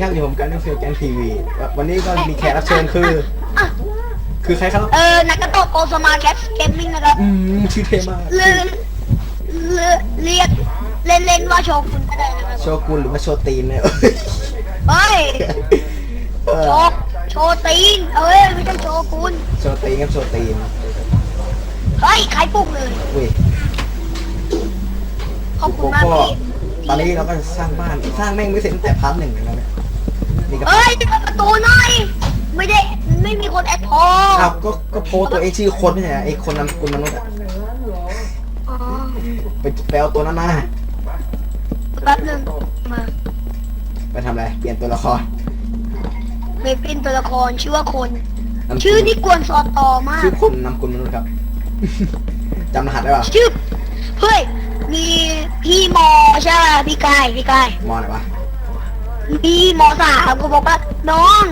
ครับอยู่ผมกันที่เฟียแกนทีวีวันนี้ก็มีแขกรับเชิญคือ อะคือใครครับเออนักกระโตะโกสมาแคสเกมมิ่งนะครับอืมชื่อเท่มากเลืเลืเรียกเล่นเล่นๆว่าโชคุณก็ได้นะครับโชกุนหรือว่าโชตีนเนี่ยเฮ้ยเออโชโชตีนเอ้ยไม่ใช่โชคุณโชตีนครับโชตีนเฮ้ยใครปลุกเลยอุ้ยขอบโกคุณมากโก้พี่ตอนนี้เราก็จะสร้างบ้านสร้างแม่งไม่เสร็จตั้งแต่พาร์ทหนึ่งแล้วเนี่ย นี่ก็เฮ้ยเปิดประตูหน่อย ไม่ได้ไม่มีคนแอดพออ้าวก็ก็โพสต์ตัวเองชื่อคนไม่ใช่เหรอไอ้คนนามสกุลมนุษย์อะอ๋อไปไปเอาตัวนั้นมาแป๊บนึงมาไปทำอะไร เปลี่ยนตัวละครเมเป็นตัวละครชื่อว่าคน นามสกุลชื่อนี่กวนสอตอมาก ชื่อคนนามสกุลมนุษย์ครับ จำรหัสได้ป่ะชื่อเฮ้ยมีพี่มอใช่ไหมพี่กายพี่กายมอไหนวะ พี่มสามก็บอกว่าน้อง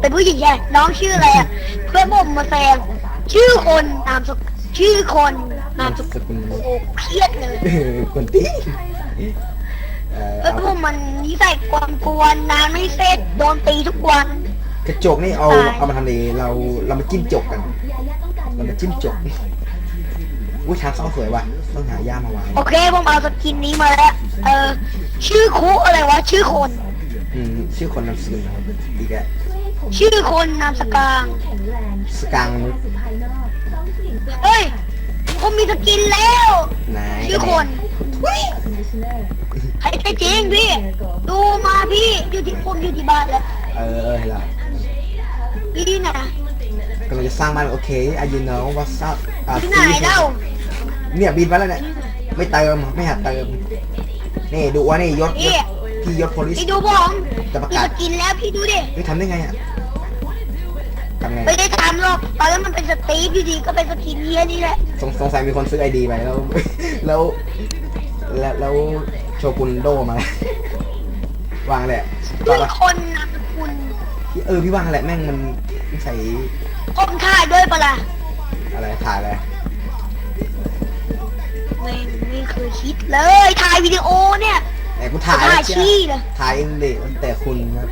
เป็นผู้หญิงใช่ไหมน้องชื่ออะไรอะเพื่อนผมมาแซงชื่อคนนามสกุลชื่อคนนามสกุลสกุลมนุษย์โอ้เครียดเลยเออคนตีเออเพื่อนเอาผมมันนิสัยกวนกวนๆนานไม่เสร็จโดนตีทุกวัน กระจกนี่เอาตาย เอามาทำดีเราเรามาจิ้มจกกัน เรามาจิ้มจกอุ้ยทางเข้าสวยว่ะต้องหาย่ามมาวางโอเคผมเอาสกินนี้มาแล้วเออชื่อคุอะไรวะชื่อคน อืมชื่อคนนามสกุลนะครับอีกแล้ว ชื่อคนนามสกางสกังนุษย์ เฮ้ยผมมีสกินแล้ว ไหนชื่อคนใครใช่จริงพี่ ดูมาพี่อยู่ที่ผมอยู่ที่บ้านแล้วเออเออเห็นแล้วพี่นะกำลังจะสร้างบ้านโอเคอายุเนาะว่าซับอ่าที่ไหนเล่าเนี่ยบินมาแล้วเนี่ยไม่เติมไม่หัดเติมนี่ดูว่านี่ยศยศ พี่ยศโพลิส พี่ดูผมจะประมีกาสศกินแล้วพี่ดูดิเฮ้ยทำได้ไงอะทำไงไม่ได้ทำหรอกตอนนั้นมันเป็นสตีฟอยู่ดีก็เป็นสกินเฮียนี่แหละสงสงสัยมีคนซื้อไอดีไปแล้ว แล้ว แล้วแล้วโชกุนโดมา วางแหละตอชื่นอละคนนามสกุลเออพี่วางแหละแม่งมันใส่ผมถ่ายด้วยปะล่ะอะไรถ่ายอะไรไม่ไม่เคยคิดเลยถ่ายวิดีโอเนี่ยไหน กูถ่ายถ่ายเชี่ชี้เลยถ่ายเองเด็กแต่คุณครับ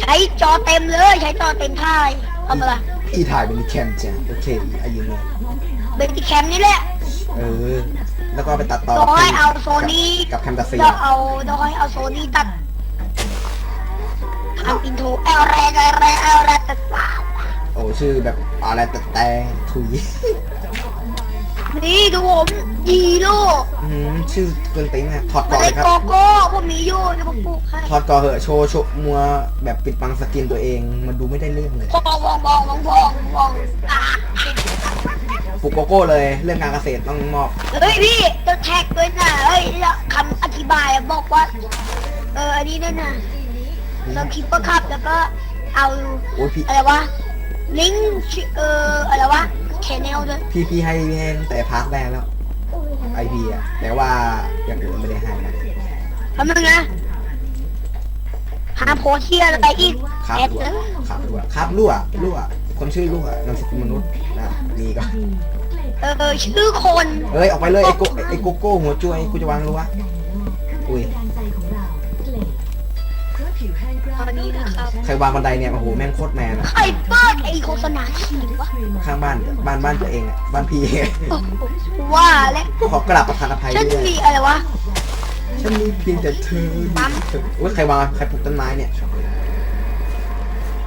ใช้จอเต็มเลย ใช้จอเต็มถ่ายทำอะไรพี่ถ่ายเป็นแคมจ้ะโอเคอายุเนาะเบติแคมนี่แหละ เออ แล้วก็ไปตัดต่อโดยเอาโซนี่กับแคมตาซีโดยเอาโดยเอาโซนี่ตัดทำอินโทรเอลแรแอลแรแอลแรตัดเปล่าโอ้ชื่อแบบอะไรแต่แต่ถุยนี่ดูผม ดีโลกอืมชื่อเกินติ้งอะถอดเมก่อนล็เลดยครับ โกโก้ผมมีอยู่เดี๋ยวผมปลูกให้ถอดก่อนเหอะโชว์โชว์มัวแบบปิดบังสกินตัวเองมันดูไม่ได้เรื่องเลยบองบองบองบองบองบองอะปลูกโกโก้เลย เรื่องการเกษตรต้องมอบ เฮ้ยพี่ต้องแท็กด้วยนะเฮ้ยแล้วคำอธิบายอะบอกว่า เอออันนี้ด้วยนะเราคลิปก็ขับแล้วก็เอา โอ้ยพี่อะไรวะ ลิงก์ชื่อเอออะไรวะแชนแนลด้วยพี่พี่ให้พี่ให้ตั้งแต่พาร์ทแรกแล้ว ไอพีอะแต่ว่าอย่างอื่นไม่ได้ให้นะทำนึงนะหาโพสเทียอะไรอีกครับแอดรั่วเลยครับรั่วครับรั่วรั่วคนชื่อรั่วนามสกุลมนุษย์นะมีก็เออชื่อคนเอ้ยออกไปเลยไอโกไอโกโก้หัวจุ้ยกูจะวางรั้วอุ้ย รับใครวางบันไดเนี่ยโอ้โหแม่งโคตรแมนอะใครเปิดไอโฆษณาขีดวะข้างบ้านบ้านบ้านตัวเองอะบ้านพี่โอ้โหว่าแล้วขอกราบประทานอภัยฉันด้วยมีอะไรวะ ฉันมีเพียงแต่เธอปั๊มเธออุ้ยใครวางใครปลูกต้นไม้เนี่ย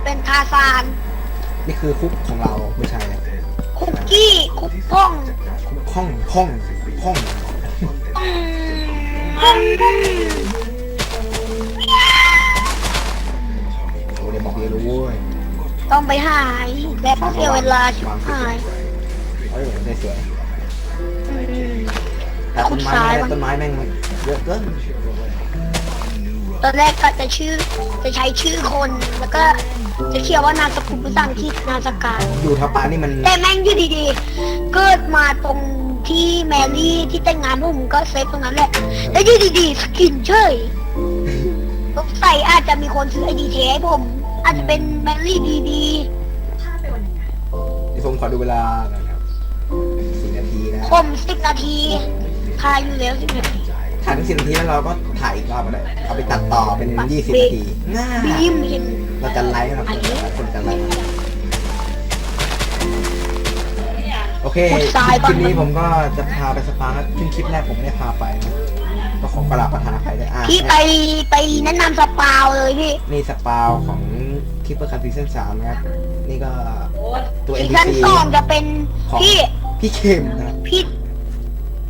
เป็นทาซานนี่คือคุกของเราไม่ใช่นะคุกกี้คุกพ่องคุกห้องห้องห้อง อืม ต้องไปหายแบบเสียเวลาชิบหายเอ้ยได้สวยอืม แต่ต้นไม้ขุดทรายไม่ได้วะต้นไม้แม่งเยอะเกินตอนแรกก็จะชื่อจะใช้ชื่อคนแล้วก็จะเขียนว่านามสกุลภาษาอังกฤษนามสการอยู่ทับปานี่มันแต่แม่งอยู่ดีๆ เกิดมาตรงที่แมรี่ที่แต่งงานผมก็เซฟตรงนั้นแหละ แล้วอยู่ดีๆสกินเฉยสงสัยอาจจะมีคนซื้อไอดีเทให้ผมอา จจะเป็นแมรี่ดีเดี๋ยวผมขอดูเวลาหน่อยครับสี่นาทีนะๆผมสิบนาทีทายอยู่แล้วสิบนาทีถ่ายายทั้งสิบนาทีแล้วเราก็ถ่ายอีกรอบก็ได้เอาไปตัดต่อเป็นยี่สิบนาทีง่าบีมเห็นเราจะไลฟ์นะครับคนจะไลฟ์โอเคคลิปนี้ผมก็จะพาไปสปาครับซึ่งคลิปแรกผมไม่ได้พาไปนะก็ขอกราบประธานอภัยด้วยอะพี่ไปไปแนะนำสปาวเลยพี่ นี่สปาวของ คลิปเปอร์คันซีซั่นสามนะครับ นี่ก็ตัวซี NPC ซั่นสองจะเป็นของพี่พี่เข้มนะครับ พี่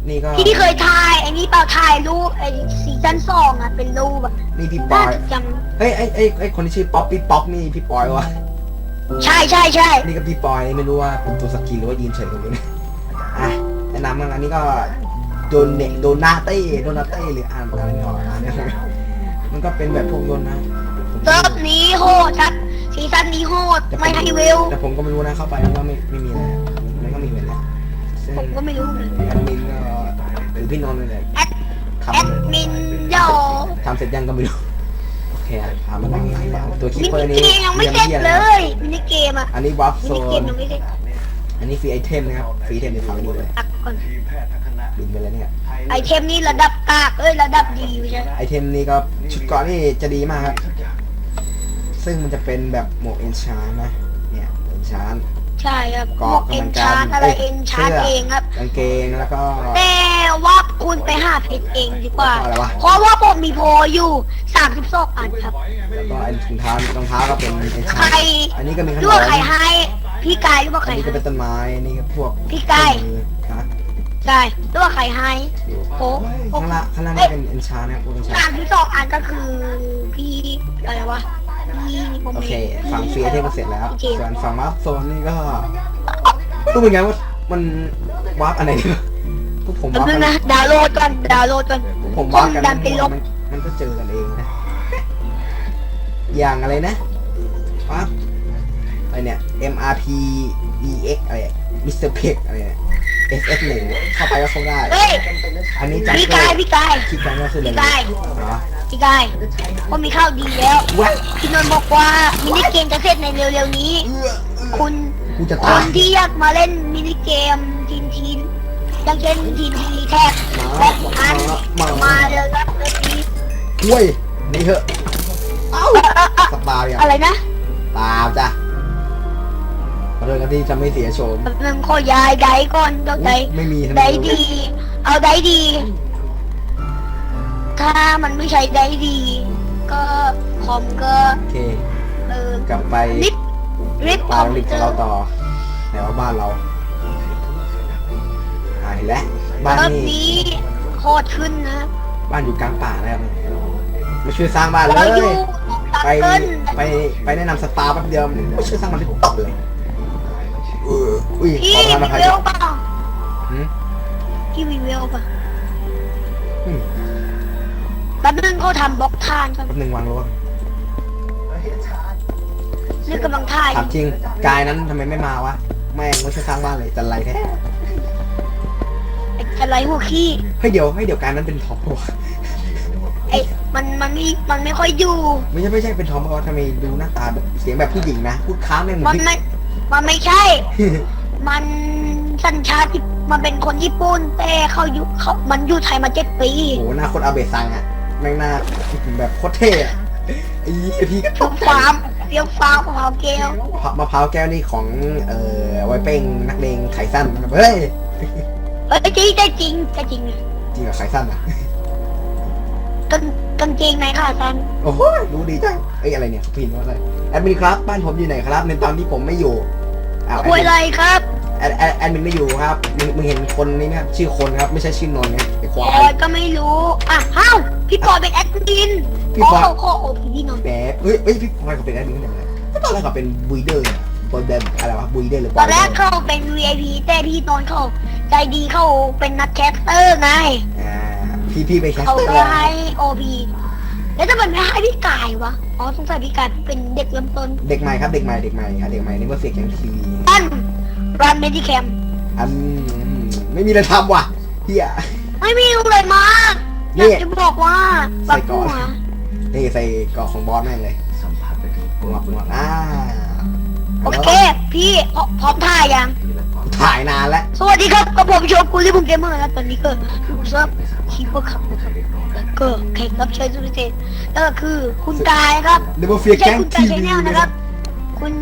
นี่ก็พี่ที่เคยถ่ายไอ้นี่เปล่าถ่ายรูปไอ้ซีซั่นสองอะเป็นรูปแบบนี่พี่ปน่าอยจะจเฮ้ยไอ้ไอ้ไอ้คนที่ชื่อป๊อปปี้ป๊อปนี่พี่ปอยวะำใช่ใช่ใช่นี่ก็พี่ปอยไม่รู้ว่าเป็นตัวสกินหรือว่ายืนเฉยกันอยู่นะอะแนะนำมันอันนี้ก็โดนเนโดนาเต้โดนาเต้หรืออ่านอะไรไม่ออกอ่านเนี่ยมันก็เป็นแบบพวกยนต์นะผมเซิร์ฟนี้โหดชัด ซีซั่นนี้โหดแต่ผไม่ให้เวล แต่ผมก็ไม่รู้นะเข้าไปมันก็ไม่ไม่มีอะไรมันก็มีเวลาซึ่งผมก็ไม่รู้เลยแอดมินก็หรือพี่นนท์เลยแอดทำแอดมินโยทำเสร็จยังก็ไม่รู้โอเคอะพามาตั้งตัวคิปมิเปอร์นินี่เกมยังไม่เสร็จรีนเลหี้ยมินิเกมอะอันนี้วัฟมิโซนิเกมนยังไม่เสร็จอันนี้ฟรีไอเทมนะครับฟรีไอเทมในฝั่งนี้เลยอักก่อนบินไปแล้วเนี่ยไอเทมนี่ระดับกากเอ้ยระดับดีไม่ใช่ไอเทมนี้ก็ชุดเกราะนี่จะดีมากครับ ซึ่งมันจะเป็นแบบหมวกเอนชานนะ เนี่ยเอนชาน ใช่ครับพเกาะวกเอ็นชาร์อะไรเอ้ยเอ็นชาร์เสื้อเองครับ กางเกงแล้วก็ แต่ว่าคุณไปหาเพชรเองดีกว่า อะไรวะ เพราะว่าผมมีโพลอยู่32อันครับ แล้วก็ไอถุงเท้ารองเท้าก็เป็นเอนใคชารนอันนี้ก็มีขนด้มวยใครให้ พี่กายหรือว่าใคอัรนนี้ก็ให้ เป็นต้นไม้อันนี้ก็พวกพี่กายเครื่องมือฮะกายด้วยใครให้โอ้ข้างล่างข้างล่างนี่เป็นเอนชานนะครับพวกเอนชาสานมที่สองอันก็คือพี่อะไรวะพี่ผม โอเค ฝั่งฟรีไอเทมก็เสร็จแล้วโอเคส่วนฝั่งวัฟโซนนี่ก็รู้เป็นไงว่ามันวาร์ปอะไรเนี่ยพวกผมแป๊บวาร์ปนึกังนนะดาวน์โหลดก่อนดาวน์โหลดก่อนผมว่ากันดันเป็นลบมันมันก็เจอกันเองนะอย่างอะไรนะปั๊บอะไรเนี่ย MRP EX อะไรมิสเตอร์เพกอะไรเนี่ย SF หนึ่งเข้าไปก็เข้าได้ เฮ้ยอันนี้จังพี่เกิกายลพี่กายคิดกันก็คืออะไรพี่กายเหรอพี่กายผมมีข้าวดีแล้ววะพี่นนท์บอกว่ามินิเกมจะเสร็จในเร็วๆนี้เอื้อเอื้อคุณกูจะคตายนที่อยากมาเล่นมินิเกมทีนทีนอย่างเช่นทีนทีแท็กแบ็คอันมาเลยครับเมื่อกี้ห้วยนี่เถอะเอ้าสปาอย่างอะไรนะ ตามจ้ะ ขอโทษครับที่จะไม่เสียโฉมแบบนึงขอยายไดก่อนเจ้าไดไม่มีทำไมไดดี เอาไดดี ถ้ามันไม่ใช่ไดดี ก็คอมก็โอเค เออกลับไปริบริบคตาอมมลิงก์ของเราต่อแต่ว่าบ้านเราอ่าเห็นแล้วบ้านรอบนี่นี้โคตรขึ้นนะบ้านอยู่กลางป่านะครับมาช่วยสร้างบ้านเลเราอยู่ย ตังไปเกินไปไปแนะนำสปาแป๊บเดียวมาช่วยสร้างมันที่ตบเลยเอ ออุ้ยพี่ขอมีประทานอภัยเวลเปล่าหืมพี่มีเวลเปล่าอืมแป๊บนึงเขาทำบล็อกทานกันแป๊บหนึงวางลงนี่กำลังถ่ายถามจริงกายนั้นทำไมไม่มาวะแม่งไม่ช่วยสร้างบ้านเลยจันไรแท้ไอ้อะไรหัวขี้เฮ้ยเดี๋ยวให้เดี๋ยวกายนั้นเป็นทอมปะวะไอ้มันมันไม่มันไม่ค่อยอยู่ ไม่ใช่ไม่ใช่เป็นทอมปะวะทำไมดูหน้าตาแบบเสียงแบบผู้หญิงนะพูดค้างแม่งเหมืมัอนนไม่มันไม่ใช่ มันสัญชาติญี่มันเป็นคนญี่ปุ่นแต่เขาอยู่เขามันอยู่ไทยมาเจ็ดปีโอ้โหหน้าโคตรอาเบะซังอะแม่งหน้าแบบโคตรเท่อะไอ้เหี้ยพี่ก็ตเฟี้ยวกใจฟ้ามเฟี้ยวฟ้ามของเขาเกลมะพร้าวแก้วนี่ของเอ่อไวเป้งนักเลงไข่สั้นนะครับเฮ้ยเฮ้ยจริงได้จริงได้จริงจริงกับไข่สั้นอะกางกางเกงในขาสั้นโอ้โหรู้ดีจังเอ้ยอะไรเนี่ยพี่ว่าอะไรแอดมินครับบ้านผมอยู่ไหนครับในตอนที่ผมไม่อยู่ อ้าวแอดคุยมินอะไรครับแอดแอดแอดมินไม่อยู่ครับมึงมึงเห็นคนนี้ไหมครับชื่อคนครับ ไม่ใช่ชื่อนนท์เนี่ยไอ้ควาปอยยก็ไม่รู้อะฮ้าวพี่ปอยเป็นแอดมินพี่ขอปอยขอขอโอพีพี่หนนท์แหมเฮ้ยเฮ้ยพี่พลอยเขาเป็นแอดมินได้ไงตอนแรกเขาเป็นบุยเดอร์บอยเดมอะไรวะบุยเดอร์หรือตอนแรกเขาเป็น VIP แต่พี่นนท์เขาใจดีเขาเป็นนักแคสเตอร์ไงอ่าพี่พี่ไปแคสเขาเตอก็ร์ให้โอพี แล้วถ้ามันไม่ให้พี่กายวะ อ๋อสงสัยพี่กายเป็นเด็กเริ่มต้นเด็กใหม่ครับเด็กใหม่เด็กใหม่ครับเด็กใหม่นี่ว่าเสียงยังทีวีอันรันเมดิแคมอันไม่มีอะไรทำว่ะเฮีย ไม่มีเลยมากนี่อยากจะบอกว่าใส่ปักก่หัอนวนี่ใส่เกาะของบอสแม่งเลยหัวหัวอ่าโอเค พี่พร้อมพร้อมถ่ายยังถ่ายนานแล้ว สวัสดีครับกับผมโชกุลิบุงเกมเมอร์นะตอนนี้ก็อยู่เซิร์ฟคีเปอร์ครับนะครับ ก็แขกรับเชิญสุดพิเศษนั่นก็คือคุณกายนะครับเดบเฟียไม่ใช่แก๊งคุณทีกายชวีแนลนะนะคครัรับ บคุณ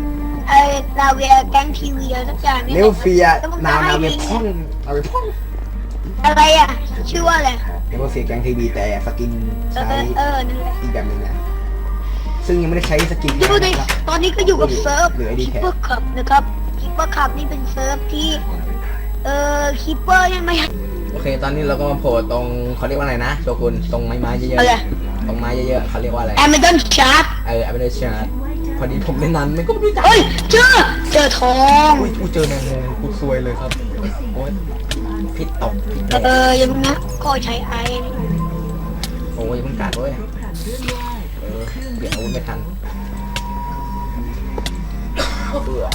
เอ่อนาเวียแก๊งทีวีอะไรสักอย่างนี่เนวเฟียแล้วมึงนาจะนาให้เวลิงก์พ่องนาเวพ่องอะไรอะ ชื่อว่าอะไรเดบเฟียแก๊งทีวีแต่สกินเอใช้อเออนั่นแหละอีกแบบหนึงนะซึ่งยังไม่ได้ใช้สกินดูดินะครับ ตอนนี้ก็อยู่กับเซิร์ฟหรือ ID คิปเปอร์คับนะครับคิปเปอร์คับนี่เป็นเซิร์ฟที่ เอ่อคิปเปอร์ยังไม่ โอเค ตอนนี้เราก็มาโผล่ตรงเขาเรียกว่าอะไรนะโชกุนตรงไม้ไม้เยอะอะไร ๆตรงไม้เยอะๆเขาเรียกว่าอะไรแอมเบนชาร์ดเอออเมริกาพอดีผมเล่นนั้นมันก็ไม่รู้จักเฮ้ยเจอเจอทอง อุ้ยกูเจอแมงมุมกูซวยเลยครับโอ้ยพิษตกพิษแดเอกออยังนะก็ใช้ไอ้นี่โอ้ยมันกัดเว้ยเออเปลี่ยนอาวุธไม่ทันเบื่อ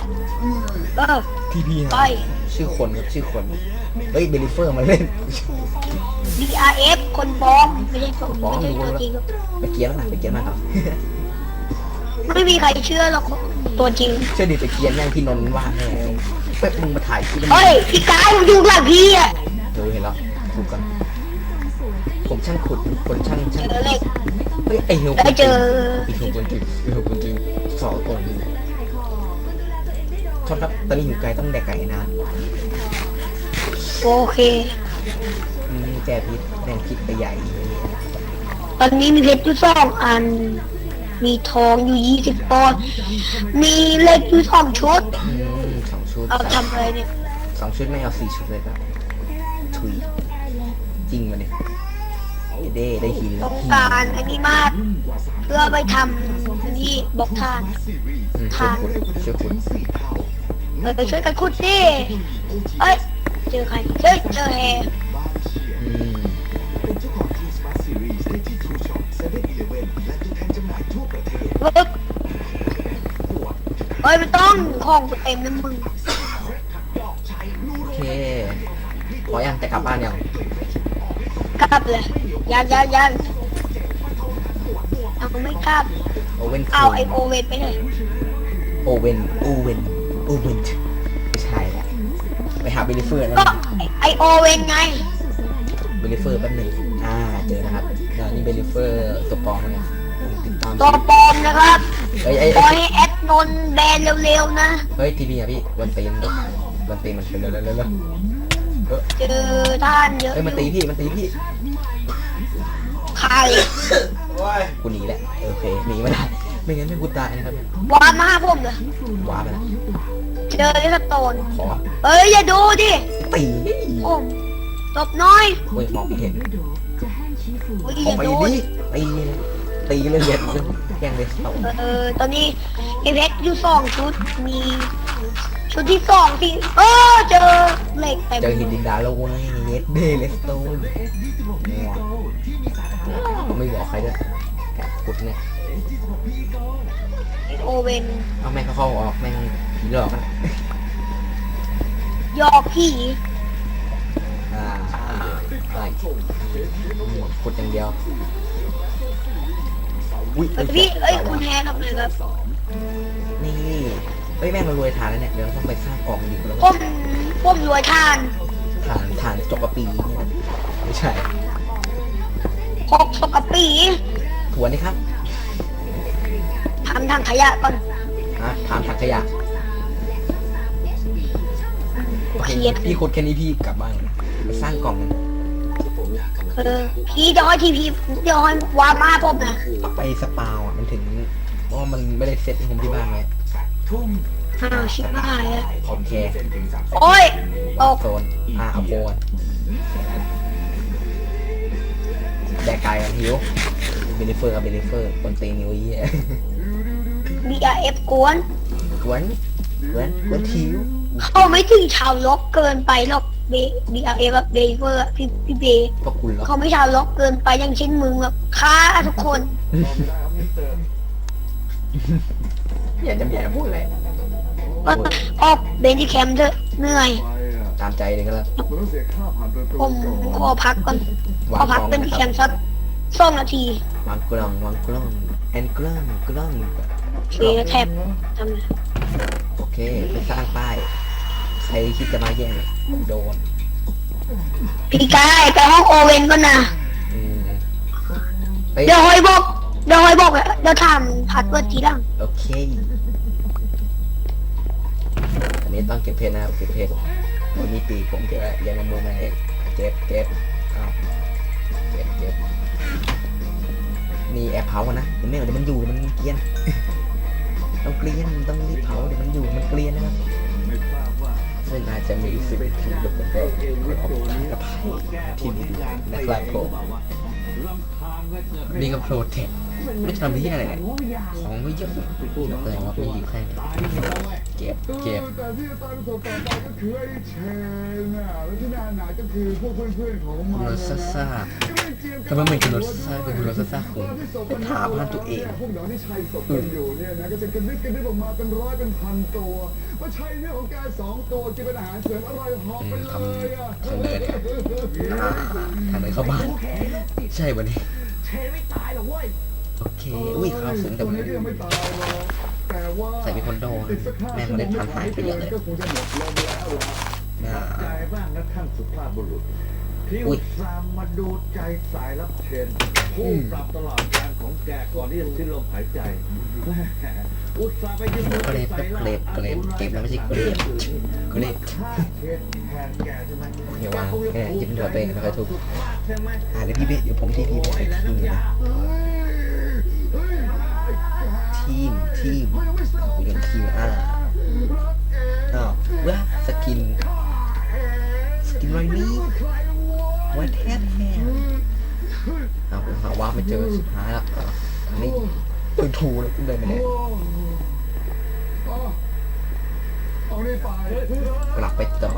เออพี่พี่ไป ชื่อคนครับชื่อคน เฮ้ยเบลิเฟอร์มาเล่น DRF คนฟ้องไม่ใช่ตัวไม่ใช่ตัวจริงไปเกียร์แล้วนะไปเกียร์มาครับ ไม่มีใครเชื่อหรอกตัวจริง เชื่อดิไปเกียร์แม่งพี่นนท์ว่าแน่เป๊ะมึงมาถ่ายคลิปมันเฮ้ยพี่กายผมอยู่หลังพี่อะดูเห็นแล้วถูกกัน ผมช่างขุดคนช่างช่างเจอเหล็กเฮ้ยไอเฮลแล้วเจอ ไอเฮลคนจริงไอเฮลคนจริงสองตัวนี้ โทษครับตอนนี้อยู่ไกลต้องแดกไก่นะโอเค อืมแจพิษแม่งคิดไปใหญ่เลยตอนนี้มีเพชรอยู่สองอัน มีทองอยู่ยี่สิบปอนด์มีเหล็กอยู่สองชุด อืมสองชุดเอาทำอะไรเนี่ย สองชุดไม่เอาสี่ชุดเลยครับถุยจริงมาเนี่ยเด้ได้หินแล้ต้วองการอันนี้มาก เพื่อไปทำอันนี้บอกทาน อืมช่วยขุดช่วยขุด เออช่วยกันขุดดิเอ้ยเจอใครเจอเจอแฮอืมเวิร์กเฮ้ยไม่ต้องของกูเต็มนะมึงโอเคขอยังจะกลับบ้านยังกลับเลยยังยังยังเอาไม่กลับโอเว่นเอาไอโอเวนไปเลยโอเว่นโอเว่น โอเว่นไม่ใช่ละไปหาเบลิเฟอร์นะก็ไอโอเวนไงเบลิเฟอร์แป๊บหนึงอ่าเจอนะครับอ่านี่เบลิเฟอร์ตัวปลอมเนี่ยติดตามตัวปลอมนะครับเฮ้ยไอ้ปล่อยไอ้ให้แอดนนท์แบนเร็วๆนะ เฮ้ยทีพีอะพี่วันตีนวันตีนมันเป็นเร็วๆเร็วๆเออเจอท่านเยอะเฮ้ยมันตีพี่มันตีพี่ใครกูหนีแหละโอเคหนีไม่ได้ไม่งั้นไม่กูตายนะครับวานมาหาผมเลยว้าไปแล้ว เจอที่สโตนขอเอ้ยอย่าดูดิตีโอ้จบน้อยโอ้ยมองไม่เห็นโอ้ยอออกย่าไปดูดิตีตีเลยเด็ดแย่งเลยเอาเออตอนนี้มีเพชรอยู่สองชุดมีชุดที่สองที่เออเจอเหล็กเต็มเจอหินดินดาแล้วเว้ยเย็ดเดเลสโตนไม่บอกใครด้วยแอบกุดเนี่ยโอเวนเอาแม่งเข้าๆออกแม่งผี หลอกกันยอกผีอ่าใช่ขุดอย่างเดียวอุ้ยเอ้ยพี่เอ้ยคุณแฮทำไมครับนี่เอ้ยแม่งเรารวยฐานแล้วเนี่ยเดี๋ยวเราต้องไปสร้างกล่องดิบแล้วผมผมรวยทานฐานฐานจกกระปีเนี่ยไม่ใช่พกสกปรีถวนนี่ครับทำทางขยะก่อนอะถามถังขยะ เคเครียดพี่ขุดแค่นี้พี่กลับบ้านไปสร้างกล่องกันเออพี่จะให้ทีพีเดี๋ยวให้วามาผมนะต้องไปสปาวอะมันถึงเพราะว่ามันไม่ได้เซ็ตผมที่บ้านไว้อ้าวชิบหายแล้วโอเคโอ้ยตกโซนอ่าเอาโปนแดกไก่กันหิวเบลิเฟอร์กับเบลิเฟอร์คนตีนิ้วยี่ บีอาร์เอฟกวนกวนกวนกวนทิว เขาไม่ถึงชาวล็อกเกินไปหรอกเบบีอาร์เอฟแบบเบเวอร์อะพี่พี่เบพวกคุณเหรอเขาไม่ชาวล็อกเกินไปอย่างเช่นมึงแบบฆ่าทุกคนอย่าจะอย่าพูดเลยก็ออกเบนที่แคมป์เถอะเหนื่อยตามใจเลยก็แล้วผมขอพักก่อนขอพักเป็นที่แคมป์สักสองนาทีวางกล้องวางกล้องแอนกล้องกล้องโอเคแทบทำไงโอเคไปสร้างป้าย ใครคิดจะมาแย่งโดนพี่กายไปห้องโอเว่นก่อนนะ อืมไปเดี๋ยวหอยบอก เดี๋ยวหอยบอกอะเดี๋ยวถามพัดเวิร์ดทีหลังโอเค อันนี้ต้องเก็บเพชรนะครับเก็บเพชรวันนี้ปีกผมเก็บไว้เรียนมามือมาเองเก็บเก็บเอาเก็บเก็บนี่แอบเผาอะนะเดี๋ยวไม่เดี๋ยวมันอยู่เดี๋ยวมันเกรียน ต้องเกรียนต้องรีบเผาเดี๋ยวมันอยู่มันเกรียนนะครับไม่ทราบ ว่าซึ่งอาจจะมีสิ่งที่จะเป็นขอขออภัยที่นี่นะครับผมลำทางก็เกิดนี่ก็โปรเทค ไม่ทำที่อะไรเนี่ยของไม่เยอะเลยแสดงว่ามีอยู่แค่นี้ตายแล้วเว้ยเก็บเก็บแต่ที่ตายประสบต่อไปก็คือไอ้เชนน่ะแล้วที่น่าหนาก็คือพวกเพื่อนๆของมันโรสซ่าทำไมมันเป็นโรสซ่าเป็นโรสซ่าคุณไปถามมันตัวเองพวกเราที่ใช้ศพกันอยู่เนี่ยนะก็จะกระดึบกระดึบออกมาเป็นร้อยเป็นพันตัวว่าใช่เรื่องของแกสองตัวกินเป็นอาหารเสริมอร่อยหอมไปเลยอะทำทำเลยเนี่ยอ่าทำเลยเข้าบ้านใช่วันนี้เชนไม่ตายหรอกเว้ย โอเค อุ้ยข้าวสูงแต่ตัวมันนี้ก็ยังไม่ตายหรอกแต่ว่าใส่มีคนโดนแม่งเมล็ดพันธุ์หายไปเยอะเลยก็คงจะหมดลมแล้วล่ะอ่าใจบ้างนะท่านสุภาพบุรุษที่อุ๊อุยตส่าห์มาดูใจสายรับเชนผู้ปรับตลอดการของแกก่อนที่จะสิ้นลมหายใจแม่อุตส่าห์ไปยืมมือเกรดเกรดเกรดเกมแล้วไม่ใช่เกรดเกรดฆ่าเชนแทนแกใช่ไหมโอเควางแค่ยิ้มเถอะตัวเองไม่ค่อยถูกใช่ไหมอ่าเดี๋ยวพี่เบสเดี๋ยวผมที่พี่เบสไป ทีมทีมทีมคุยกันทีมอ่าอ้าวเว้าสกิน สกินไรนี่ไว้แทบแท้อ้าวผมหาว่าไม่เจอสุดท้ายแล้วอะอันนี้ปืนทูเลยเดินไปไหนเอานี่ไปกลับไปต่อ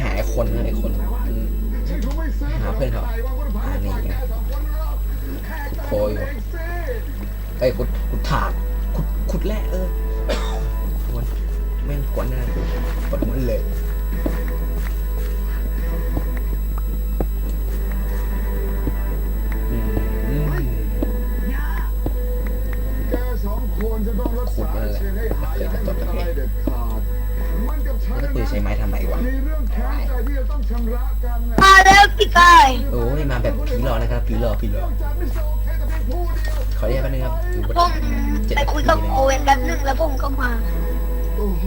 หาไอ้คนนะไอ้คนอืม ฉันคงไม่ซื้อ หาเพื่อนเขาอ่านี่ไงโคยอยู่ เอ้ยขุดขุดถาดขุดขุดแร่เออควรแม่งกวนนะกดมันเลยอืมอืมแกสองคนจะต้องรักษาเชนให้หายอย่าให้มันอะไรเด็ดขาดมันกับฉันแล้วปืนใช้ไม้ทำไมวะมีเรื่องแค้นใจที่จะต้องชำระกันนะมาแล้วพี่กายโอ้ยมาแบบผีหลอกนะครับผีหลอกผีหลอก จากไม่โอเคแต่เพียงผู้เดียวขอเรียกแป๊บนึงครับอยู่บนผมเจ็ดไปนาคุยทีกับเลยโอเวนแป๊บนึงแล้วผมก็มาโอ้โห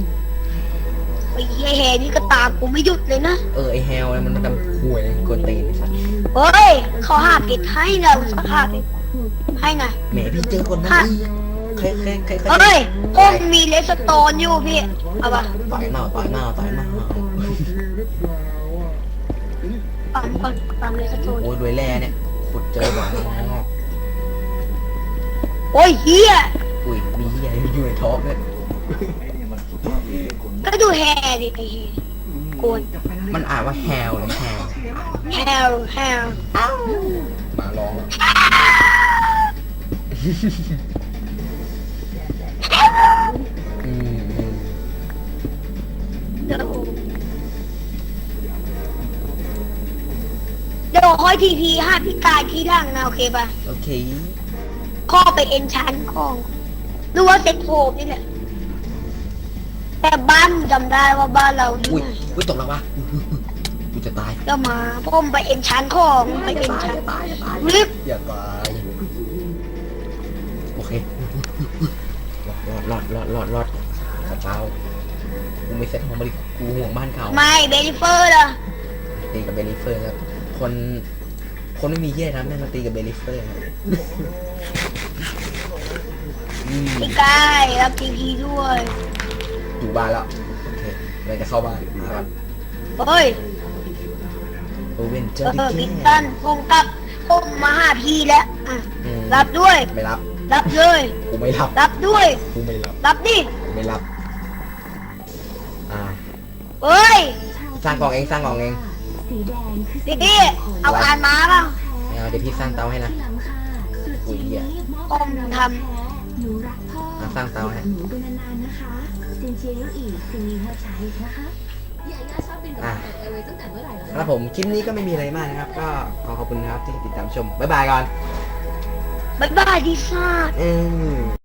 ไอ้เหี้ยแฮนี่ก็ตามกูไม่หยุดเลยนะเออไอแฮลเนี่ยมันมันดำห่วยกวนตีนไอ้สัตว์เฮ้ยเขาหาเพชรให้นะอุตส่าห์หาเพชรให้ไง แหมพี่เจอคนนั้นอีกเคยเคยเคยเคยเฮ้ยผมมีเลสโตนอยู่พี่ เอาปะต่อยมาต่อยมาต่อยมาโอเคหรือเปล่าอะปั๊มก่อนปั๊มเลสโตนโอ้ยรวยแร่เนี่ยขุดเจอบ่อยมาก โอ้ยเฮียอุ้ยมีเหี้ยอยู่ในท้องเนี่ยก็ดูแฮดิไอ้เฮียกวนมันอ่านว่าแฮลหรือแฮลแฮลแฮลมาลองอืมอืมเดี๋ยวเดี๋ยวค่อยทีพีห้าพี่กายที่หลังนะโอเคปะโอเค ข้อไปเอ็นชันของหรือว่าเซ็ตโฮมนี่แหละแต่บ้านจำได้ว่าบ้านเราอยู่อุ้ยไหนอุ้ยตกแล้ววะกูจะตายก็มาผมไปเอ็นชันของไปเอ็นชันรีบอย่าตายโอเครอดรอดรอดรอดรอดกระเป๋ากูไม่เซ็ตห้องบริกูห่วงบ้านเขาไม่เบลิเฟอร์ล่ะตีกับเบลลิเฟอร์ครับคนคนไม่มีเยี่ยนะแม่งมาตีกับเบลลิเฟอร์ครับ อืมพี่กายรับทีพีด้วย อยู่บ้านแล้วโอเคเลยจะเข้าบ้านครับเฮ้ย โอเวนเจอเอร์อดิพิเกตันผมกลับผมมาหาพี่แล้วอะอืมรับด้วย ไม่รับรับเลย กูไม่รับรับด้วย กูไม่รับรับดิกูไม่รับ อ่าเฮ้ยสร้างกล่องเองสร้างกล่องเอง สีแดงคือสีพี่เอาอ่านมาเปล่าไม่เอาเดี๋ยวพี่สร้างเตาให้นะ หลังค่ะสุดอุ้ยเหี้ยเรียกมอบผมทหนูรักพ่ออะสร้างเตาให้หนูเป็นนานๆนะคะซินเชียร์อีกซีนีเขาใช้นะคะยาย่าชอบบินกับอะแอร์เวย์ตั้งแต่เมื่อไหร่เหรอครับผมคลิปนี้ก็ไม่มีอะไรมากนะครับ ก็ขอขอบคุณนะครับที่ติดตามชมบ๊ายบายก่อนบ๊ายบายดิซ่าอืม